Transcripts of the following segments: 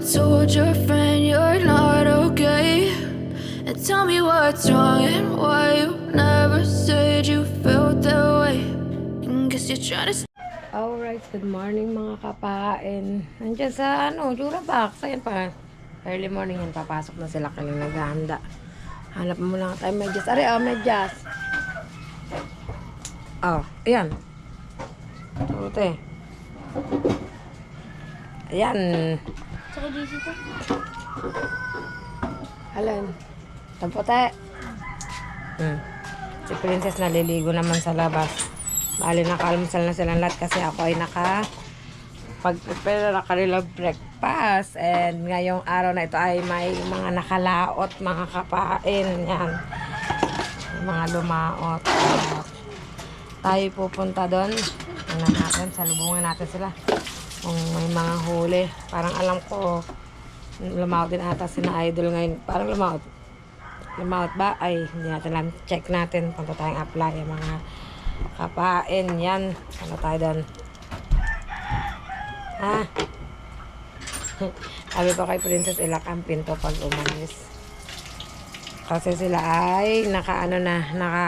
told your friend you're not okay? And tell me what's wrong and why you never said you felt that way. Guess you're trying to Alright, good morning mga kapain. Nandiyan sa ano, Jura Box. Ayan pa. Early morning yan, papasok na sila kayo naghahanda. Hanap mo lang tayo medyas. Ari, oh, medyas. Oh, ayan. Ute. Ayan. Tsaka JC to. Alin? Tampote. Hmm. Si Princess naliligo naman sa labas. Bali, nakalmusal na silang lahat kasi ako ay naka pag-prepare na kanilang breakfast. And ngayong araw na ito ay may mga nakalaot, mga kapain. Yan. Mga lumaot. Tayo pupunta doon. Ano natin, salubungan natin sila. Kung may mga huli. Parang alam ko, lumaot din ata si na idol ngayon. Parang lumaot. Lumaot ba? Ay, hindi natin alam. Check natin. Punta tayong apply. Yung mga kapain. Yan. Ano tayo doon? Ha? Sabi ko kay Princess, ilak ang pinto pag umalis. Kasi sila ay naka ano na, naka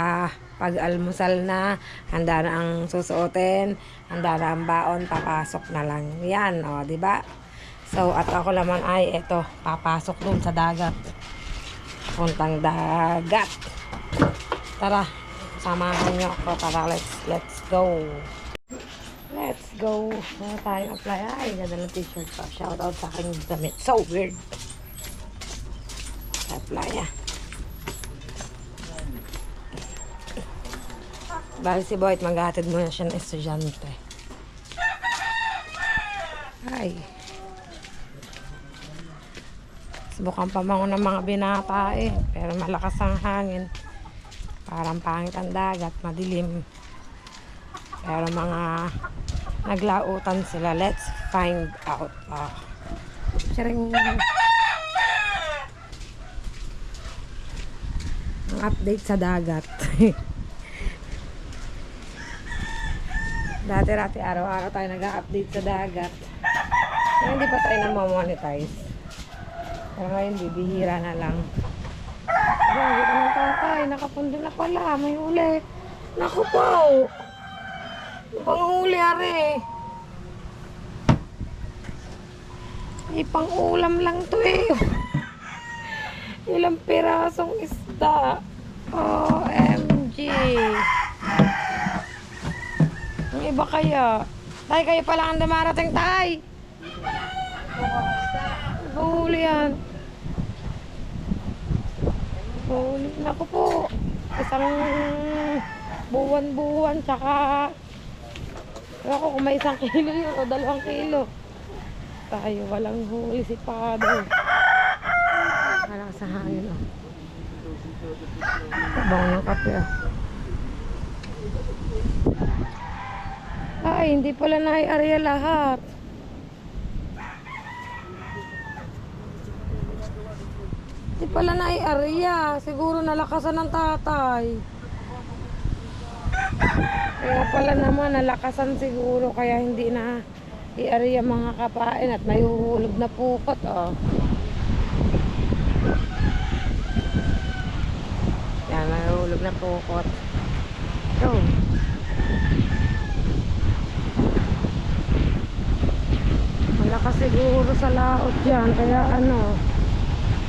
pag-almusal na, handa na ang susuotin, handa na ang baon, papasok na lang. Yan, o, di ba? So, at ako naman ay, eto, papasok dun sa dagat. Puntang dagat. Tara, samahan nyo ako. Tara, let's, let's go. Let's go. Wala tayong apply. Ay, ganda ng t-shirt pa. Shout out sa aking damit. So weird. Apply ah. Bali si Boyd, maghahatid muna siya ng estudyante. Ay. Subukan pa mango ng mga binata eh. Pero malakas ang hangin. Parang pangit ang dagat, madilim. Pero mga naglautan sila. Let's find out. Ah. Charing. Ang update sa dagat. Dati-dati araw-araw tayo nag-update sa dagat. Pero hindi pa tayo na-monetize. Pero ngayon, bibihira na lang. Grabe ka ng tatay. Nakapundo na pala. May uli. Naku po. Pang-uli, are. Eh, pang-ulam lang to eh. Ilang pirasong isda. OMG. Ang iba kaya. Tay, kayo pala ang dumarating, tay. Pang-uli yan. Pang-uli. Naku po. Isang buwan-buwan, tsaka Ewan ko kung may isang kilo yun o dalawang kilo. Tayo, walang huli si Pado. Wala sa hangin o. Tabang ng kape o. Ay, hindi pala nai-area lahat. Hindi pala nai-area. Siguro nalakasan ng tatay. Kaya pala naman, nalakasan siguro, kaya hindi na i-area mga kapain at may huhulog na pukot, oh. Yan, may huhulog na pukot. So, malakas siguro sa laot dyan, kaya ano,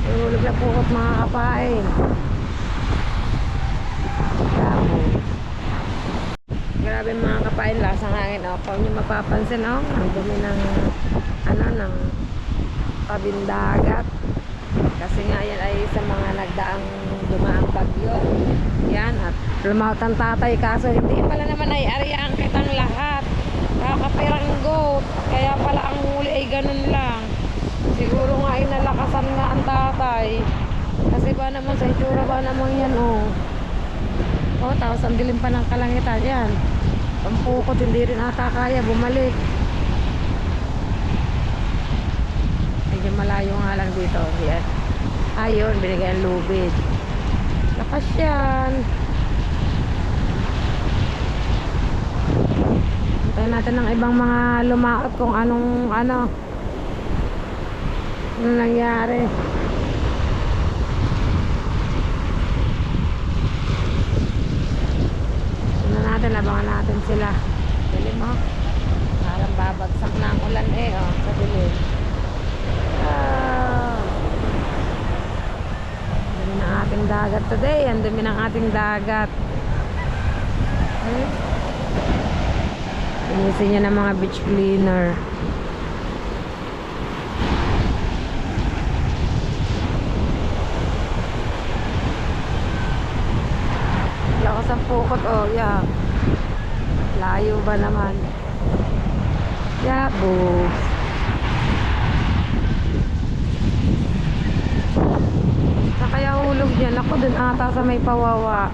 may hulog na pukot mga kapain. Damo. Grabe mga kapain, lasang hangin. O, kung nyo mapapansin, o, ang dumi ng, ano, ng tabindagat. Kasi nga yan ay sa mga nagdaang dumaang bagyo. Yan, at lumaut ang tatay. Kaso hindi pala naman ay ariyan kitang lahat. Kakapiranggot. Kaya pala ang huli ay ganun lang. Siguro nga ay nalakasan nga ang tatay. Kasi ba naman sa itsura ba naman yan, oh. Oh, tapos ang dilim pa ng kalangitan. Yan. Pampukot, hindi rin ata kaya bumalik. Medyo malayo nga lang dito. Yan. Ayun, binigay ang lubid. Lakas yan. Antayin natin ng ibang mga lumaot kung anong ano. Ano nangyari? Ano natin, abangan natin sila. Dilim mo. Parang babagsak na ang ulan eh, oh, sa dilim. Ang dumi dagat today. Ang dumi ng ating dagat. Hmm? Inisin niya ng mga beach cleaner. Lakas ang pukot, oh, yeah. Layo ba naman? Sa kaya hulog dyan. Ako dun ata sa may pawawa.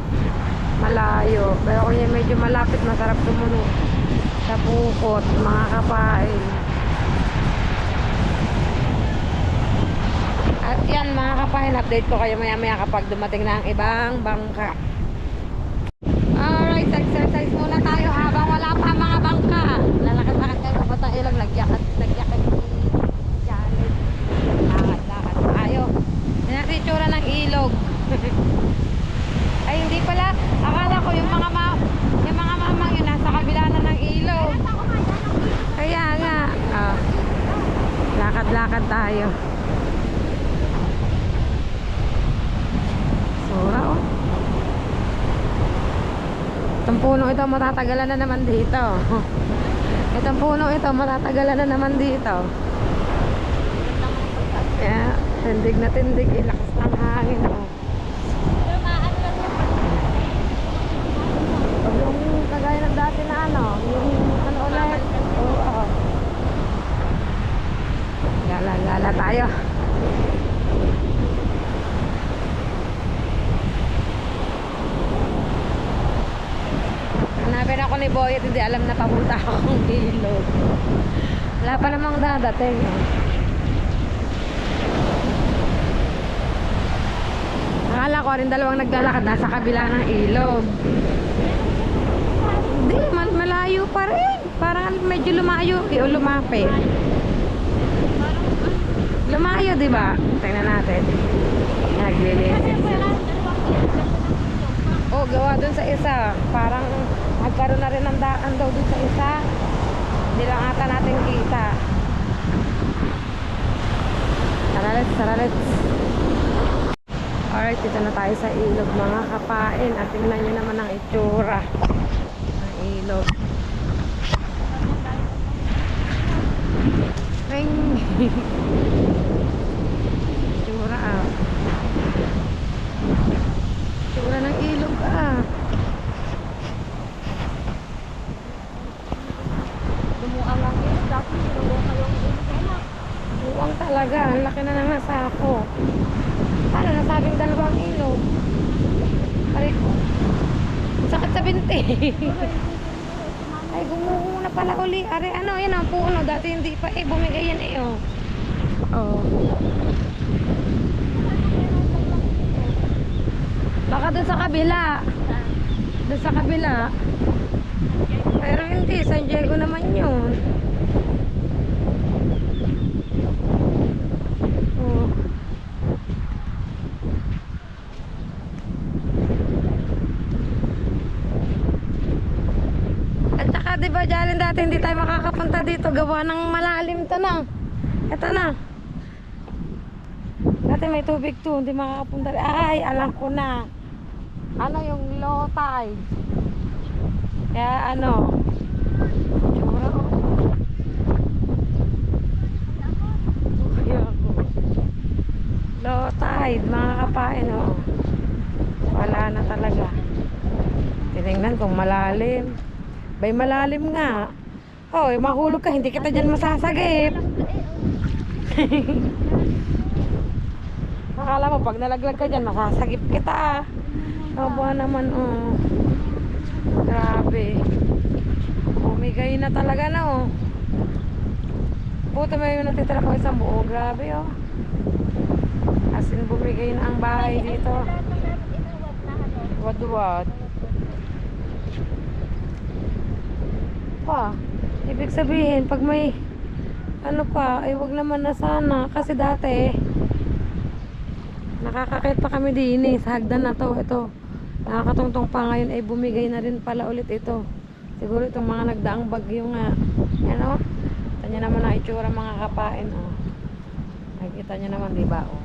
Malayo. Pero kung yan medyo malapit, masarap sumunod. Sa pukot, mga kapain. At yan mga kapain, update ko kayo maya maya kapag dumating na ang ibang bangka. Alright, exercise muna tayo habang wala pa mga bangka. Lalakad-lakad kayo papuntang ilog, nagyakad, nagyakad. Challenge. Lakad-lakad tayo. Yan natin yung tsura ng ilog. Ay, hindi pala. Akala ko yung mga ma yung mga mamang yun nasa ilog. Kaya nga. Ah. Lakad-lakad tayo. Sura oh. Itong puno ito matatagalan na naman dito. Itong puno ito matatagalan na naman dito. Kaya tindig na tindig, ilakas ng hangin. Oh. Pero maano lang yung Pag yung kagaya ng dati na ano, yung ano ulit. Oo. oo. Gala-gala tayo. Hanapin ako ni Boy at hindi alam na papunta akong ilog. Wala pa namang dadating. Akala ko rin dalawang naglalakad nasa kabila ng ilog. Hindi, mal- malayo pa rin. Parang medyo lumayo o lumapit. Lumayo, di ba? Tingnan natin. Naglilinis. Oh, gawa dun sa isa. Parang nagkaroon na rin ng daan daw dun sa isa. Hindi lang ata natin kita. Saralets, saralets. Alright, dito na tayo sa ilog mga kapain. At tingnan nyo naman ang itsura ng ilog. Ring! itsura ah. Itsura ng ilog ah. Lumuang lang yun. Dati lumuang yung ilog. Buwang talaga. Ang laki na ng nasako. Paano nasabing dalawang ilog? Aray ko. Ang Sakit sa binti. Ay, gumuho na pala uli. Aray, ano, yan ang puno. Dati hindi pa eh. Bumigay yan eh, oh. Oh. Baka dun sa kabila. Dun sa kabila. Pero hindi. San Diego naman yun. Oh. At saka di ba Jalen dati hindi tayo makakapunta dito gawa ng malalim to na. Ito na. Dati may tubig to, hindi makakapunta. Ay, alam ko na. Ano yung low tide. Kaya ano. Low tide, mga kapain, oh. Wala na talaga. Tinignan kung malalim. Bay malalim nga. Hoy, mahulog ka, hindi kita dyan masasagip. Akala mo, pag nalaglag ka dyan, masasagip kita. Aba naman, oh. Grabe. Bumigay na talaga na, oh. Buti may natitira ko isang buo. Grabe, oh. As in, bumigay na ang bahay dito. Wad-wad. Pa, ibig sabihin, pag may ano pa, ay wag naman na sana. Kasi dati, nakakakit pa kami din eh, sa hagdan na to. Ito, nakakatungtong pa ngayon ay bumigay na rin pala ulit ito. Siguro itong mga nagdaang bagyo nga. Yan o. Ito nyo naman ang itsura mga kapain o. Nakikita nyo naman di ba o.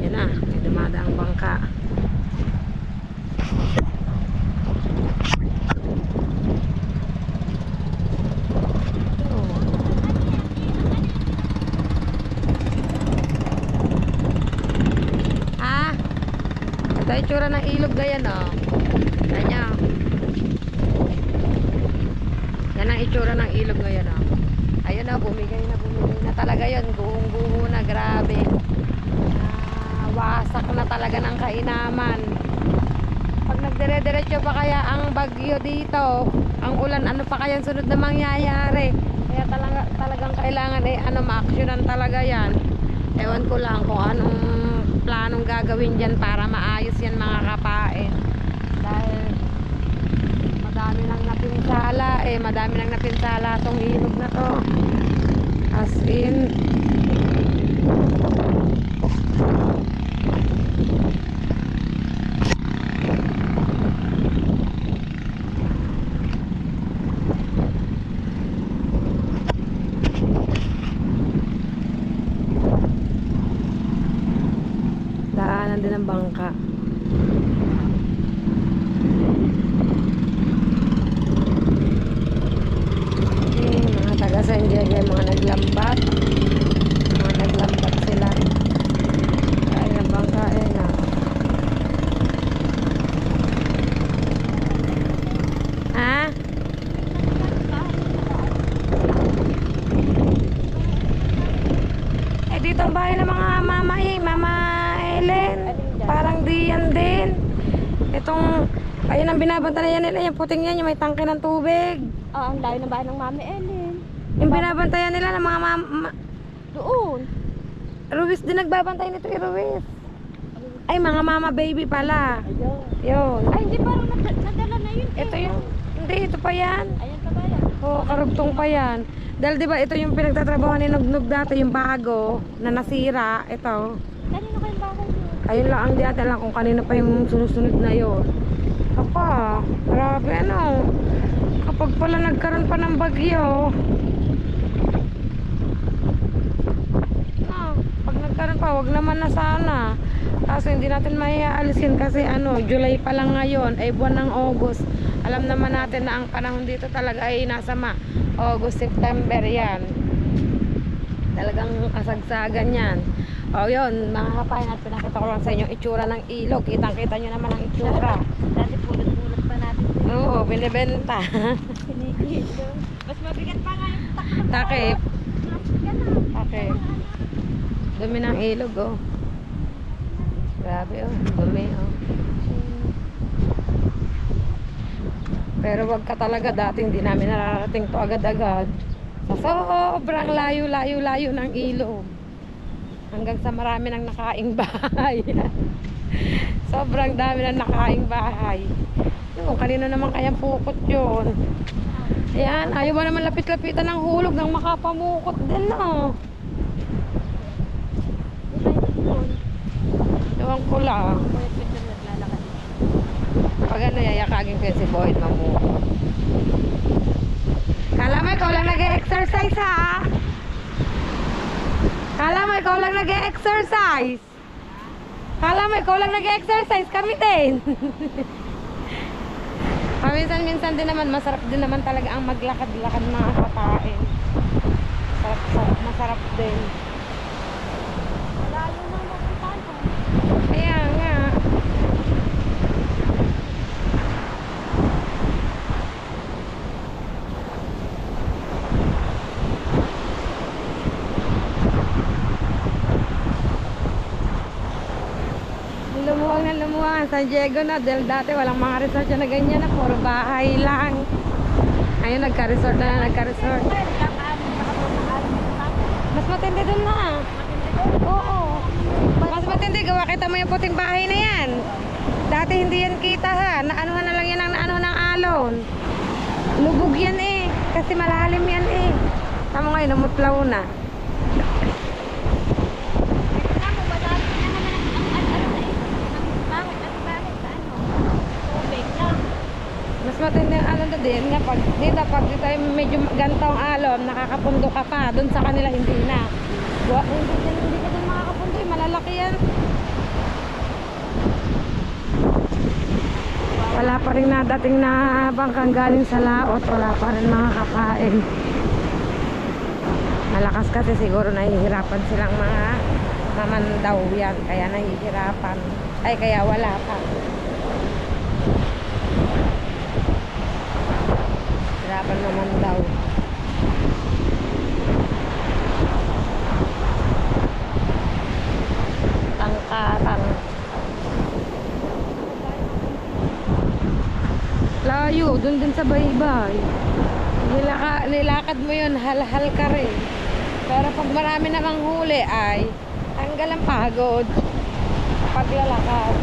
Yan na, may dumadaang bangka. Ito. Ha? Ito yung tsura ng ilog na yan, oh. Yan ang itsura ng ilog ngayon, oh. Ayun na, bumigay na, bumigay na talaga yun. Guhong-guho na, grabe. Ah, wasak na talaga ng kainaman. Pag nagdire-diretso pa kaya ang bagyo dito, ang ulan, ano pa kaya ang sunod na mangyayari? Kaya talaga, talagang kailangan eh, ano, ma-actionan talaga yan. Ewan ko lang kung anong planong gagawin dyan para maayos yan mga kapain. Dahil madami nang napinsala eh, madami nang napinsala tong ilog na to. As in, daanan din ng bangka. Eh, mga taga San Diego, mga naglambat. Mga naglambat sila. Kaya ng bangka eh na. Ha? Eh dito ang bahay ng mga mama eh, mama Ellen. Parang diyan din. Itong, ayun ang binabanta na yan nila, yung puting yan, yung may tangke ng tubig. Oo, ang layo ng bahay ng Mami Ellen. Yung binabantayan nila ng mga mama, Doon. Ruiz din nagbabantay nito, eh, Ruiz. Ay, mga mama baby pala. Ayun. Yun. Ay, hindi parang nad- nadala na yun. eh. Ito yung, hindi, ito pa yan. Ayan ka ba yan? Oo, karugtong pa yan. Dahil di ba ito yung pinagtatrabaho ni Nugnog dati, yung bago na nasira. Ito. Kanino niyo? Ayun lang ang di natin alam kung kanino pa yung susunod na yun. Apa, grabe ano. Kapag pala nagkaroon pa ng bagyo. Ah, pag nagkaroon pa, wag naman na sana. Kaso hindi natin maiaalisin kasi ano, July pa lang ngayon, ay buwan ng August. Alam naman natin na ang panahon dito talaga ay nasa ma August, September yan. Talagang kasagsagan yan. O yun, mga kapain at pinakita ko lang sa inyo itsura ng ilog. Kitang-kita nyo naman ang itsura. Dati pulot-pulot pa natin. Oo, binibenta. Mas mabigat pa nga yung. Takip. Na. Takip. Dumi ng ilog, oh. Grabe, oh. Dumi, oh. Pero wag ka talaga dati, hindi namin nararating to agad-agad. Sa sobrang layo-layo-layo ng ilog. Hanggang sa marami nang nakaing bahay. sobrang dami nang nakaing bahay. Yung kanino naman kayang pukot yun. Ayan, ayaw ba naman lapit-lapitan ng hulog nang makapamukot din, no? Ewan ko lang. Pag ano, yayakagin ko si Boyd mamukot. Kala mo ikaw lang nag-exercise ha? Kala mo ikaw lang nag-exercise? Kala mo ikaw lang nag-exercise? Kami din. Paminsan-minsan din naman, masarap din naman talaga ang maglakad-lakad mga kapain. Sarap, sarap, masarap din. Malayo na mapuntahan ko. Kaya nga. Lumuwag na San Diego na dahil dati walang mga resort na ganyan na puro bahay lang. Ayun, nagka-resort na, nagka-resort. Mas matindi dun na. Oo. Mas matindi, gawa kita mo yung puting bahay na yan. Dati hindi yan kita ha. Naanuhan na lang yan ang naano ng alon. Lubog yan eh. Kasi malalim yan eh. Tama ngayon, namutlaw na. Ano, madami na naman ang ang- ano ano na eh. Ang bakit, ano bakit sa ano? Tubig lang. Mas ang doon din nga pag dito pag dito ay medyo gantong alon, nakakapundo ka pa. Doon sa kanila hindi na. Wa- Hindi, hindi, ka doon makakapundo, eh, malalaki yan. Wala pa rin nadating na bangkang galing sa laot. Wala pa rin mga kapain. Malakas kasi siguro nahihirapan silang mga mamandaw yan. Kaya nahihirapan. Ay, kaya wala pa. Hirapan naman daw. Tangkatang. Layo, dun din sa baybay. Nilaka, nilakad mo yun, hal-hal ka rin. Pero pag marami namang huli ay tanggal ang pagod. Paglalakad.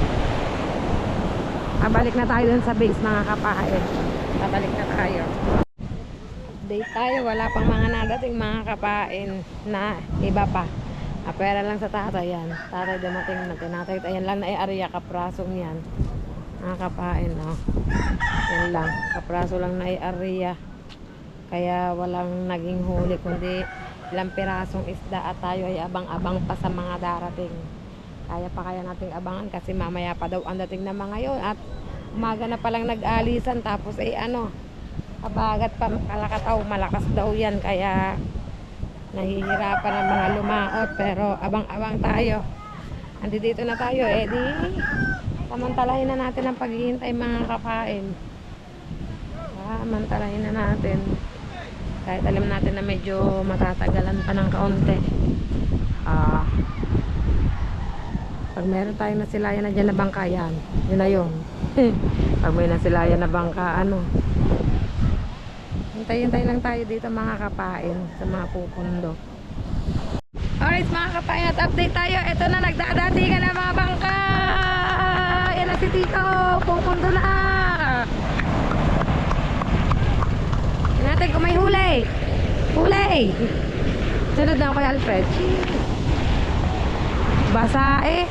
Abalik na tayo dun sa base mga kapain. Babalik na tayo. Update tayo. Wala pang mga nadating mga kapain na iba pa. Ah, pera lang sa tatay yan. Tatay dumating na tinatay. Ayan lang na area kaprasong yan. Mga kapain, no? Yan lang. Kapraso lang na area. Kaya walang naging huli kundi ilang pirasong isda at tayo ay abang-abang pa sa mga darating. Kaya pa kaya nating abangan kasi mamaya pa daw ang dating na mga yon at umaga na palang nag-alisan tapos ay ano kabagat pa kalakataw malakas daw yan kaya nahihirapan ang mga lumaot. Pero abang-abang tayo. Andi dito na tayo eh di samantalahin na natin ang paghihintay mga kapain. Samantalahin na natin. Kahit alam natin na medyo matatagalan pa ng kaunti. Ah pag meron tayong nasilayan na dyan na bangka yan yun na yun. Pag may nasilayan na bangka ano hintay-hintay lang tayo dito mga kapain sa mga pupundo. Alright mga kapain at update tayo. Ito na nagdadatingan ng mga bangka! Yan na si Tito pupundo na! Tingnan natin kung may huli. Huli! Sunod na ako kay Alfred. Basa eh.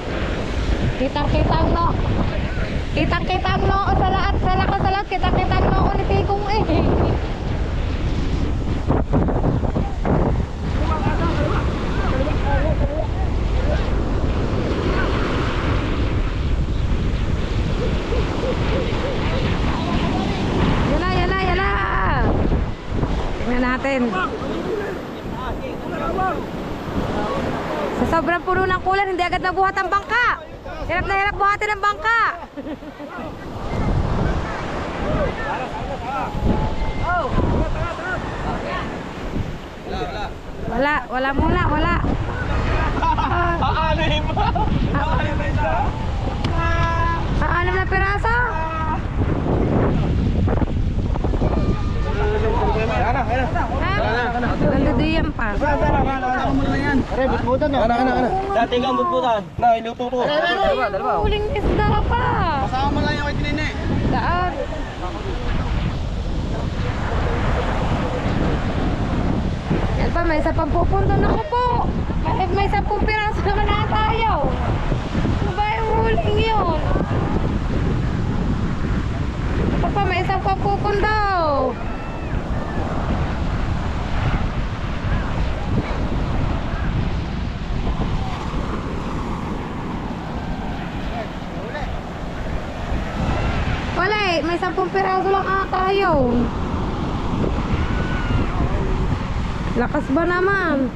Kitang-kitang no kitang-kitang no sa lahat sa lahat sa lahat. Kitang-kitang no o ni Tikong eh yan na yan na yan na tingnan natin sa sobrang puno ng kulan, hindi agad nabuhat ang bangka. Hirap na hirap buhatin ang bangka. Wala, muna, wala. Aanim! Aanam na piraso? Ayan na, ayan na. Ha? Nanduduyan pa. Ana, ana, ana. Dati kang butbutan. Na, iluto to. Dalawa, dalawa. Huling isda pa. Kasama lang yung kay Tinene. Daan. Yan pa, may isa pang pupunto na po. May, may isa pong piraso naman na tayo. Ano ba yung huling yun? Ito pa, may isa pang pupunto. Wala eh, may sampung piraso lang ata yun. Lakas ba naman?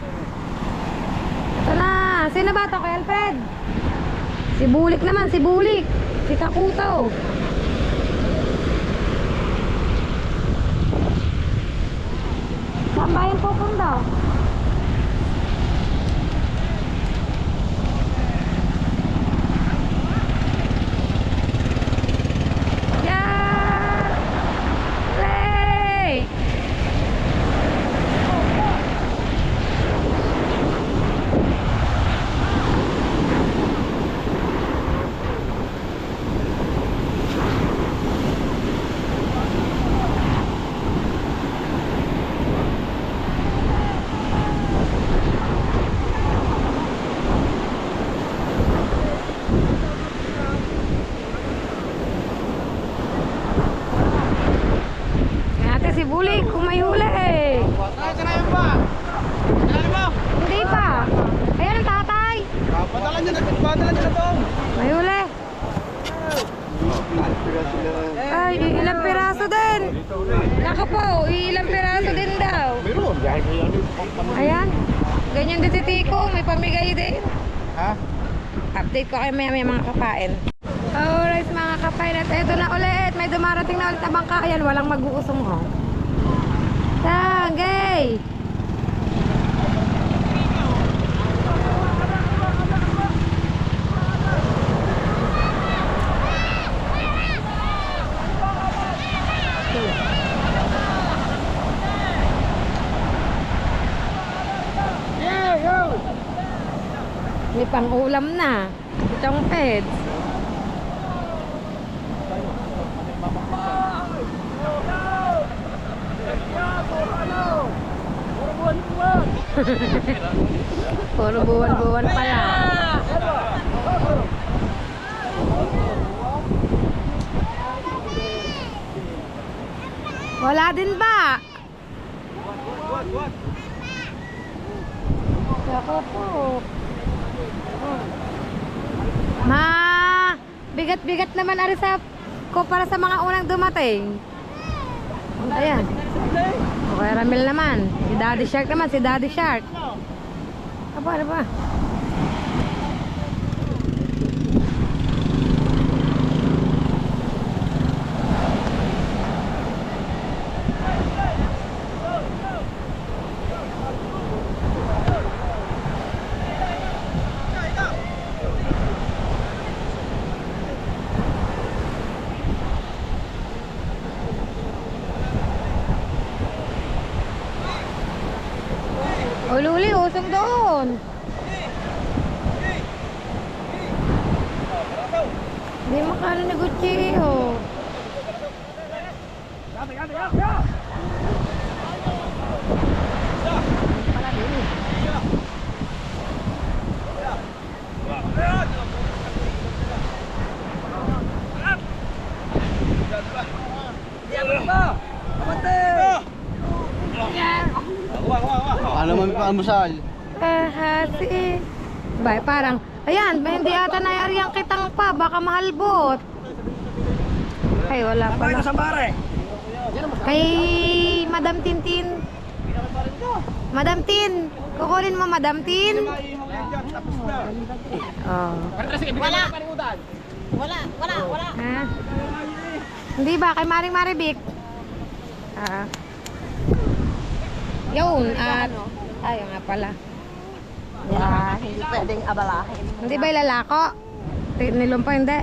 Ito sino ba ito kay Alfred? Si Bulik naman, si Bulik. Si Kakuto. Saan ba yung pupunta? Huli, kung may huli eh. Kanayin pa. Kanayin mo. Hindi pa. Ayan ang tatay. Padala niya na, padala niya na to. May huli. Ay, ilang piraso din. Naka po, ilang piraso din daw. Meron. Ayan. Ganyan din si Tiko, may pamigay din. Ha? Update ko kayo maya maya mga kapain. Alright mga kapain, at eto na ulit. May dumarating na ulit na bangka. Ayan, walang mag-uusong ho. Tanggay! May pang-ulam na. Itong peds. Puro buwan-buwan pala. Wala din ba? Ako po. Ma, bigat-bigat naman ari sa ko para sa mga unang dumating. Ayan. Okay, Ramil naman. Si Daddy Shark naman, si Daddy Shark. Aba, ano Pa almusal? Eh, hasi. Bay, parang, ayan, may hindi ata na yung kitang pa, baka mahalbot. Ay, wala pala. sa pare. Kay Madam Tintin. Madam Tin, kukunin mo Madam Tin. Oh. Wala. Wala, wala, wala. Ha? Hindi ba? Kay Maring Maribik? Ah. Yun, at... Ayaw nga pala. Yeah, hindi pwedeng abalahin. Hindi ba ilalako? Nilong pa hindi.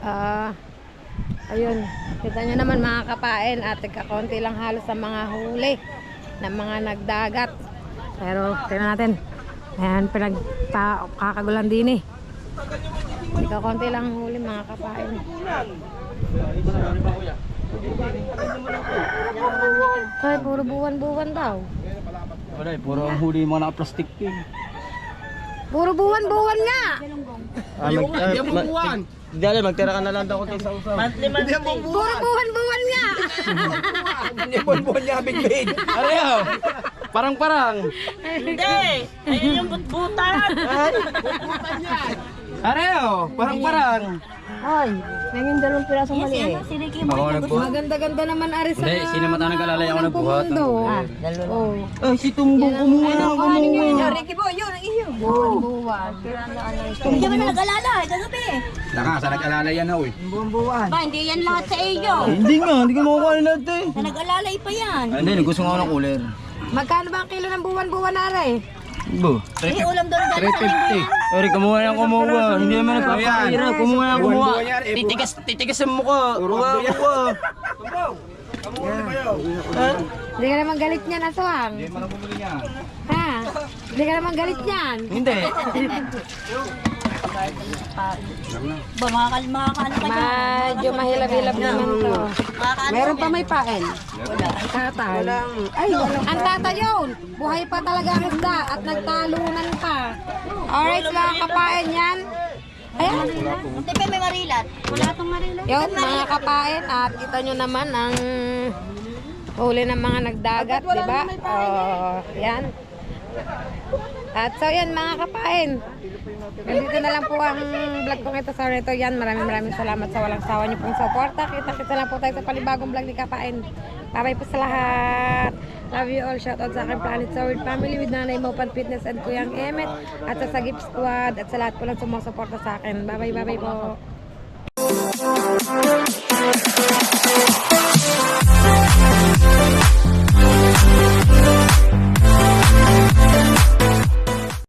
Ah, ayun. Kita nyo naman mga kapain at kakonti lang halos sa mga huli ng mga nagdagat. Pero tingnan natin. Ayan, pinag pa, kakagulan din eh. Kakonti lang huli mga kapain. Ay, puro buwan-buwan daw. Wala, eh, puro ang huli yung mga naka-plastic eh. Puro buwan-buwan nga! Ah, mag, uh, bubuan. Dali, magtira ka na lang daw sa usaw. Hindi ang Puro buwan-buwan nga! Hindi ang bubuan niya, big big. Ariyo! Parang-parang. Hindi! Ayun yung butbutan! Ariyo! Parang-parang. Ay, nanging dalawang piraso mali eh. Si Ricky mo. Maganda-ganda naman ari sa Hindi, sino mata nag-alalay ako nagbuhat. Pumundo. Oh. Ah, si Tumbong kumuha, kumuha. Ricky mo, yun ang iyo. Buwan-buwan. Hindi kami nag-alala, kagabi. Naka, sa nag-alalay yan ako eh. Ba, hindi yan lahat sa iyo. Hindi nga, hindi ko makukuha na natin. Na nag-alalay pa yan. Ah, Hindi, gusto nga ako ng cooler. Magkano ba ang kilo ng buwan-buwan nare? Bo, May ulam doon dyan sa linggo yan. Ori, kumuha ng kumuha. Hindi naman nagpapahira. Kumuha ng kumuha. Titigas, titigas ang mukha. Kuha, kuha. Hindi ka naman galit niyan, aswang. Hindi man ang bumili niya. Ha? Hindi ka naman galit niyan. Hindi. Ba, makakal, makakano ka dyan. Medyo mahilab-hilab naman to. Meron pa may pain. Tatay. Ay, ang tata yun. Buhay pa talaga ang isda at nagtalunan pa. Alright, mga kapain yan. Ayan. Hindi pa may marilat. Wala tong marilat. Yun, mga kapain, at kita nyo naman ang huli ng mga nagdagat, di ba? Oh, yan. At so yan mga kapain. Ganito na lang po ang vlog kong ito sa ito yan. Maraming maraming salamat sa walang sawa niyo pong suporta. Kita-kita lang po tayo sa panibagong vlog ni Kapain. Bye-bye po sa lahat. Love you all. Shoutout sa aking Planet Sword family with Nanay Mopan Fitness and Kuyang Emmet at sa Sagip Squad at sa lahat po lang sumusuporta sa akin. Bye-bye, bye-bye po.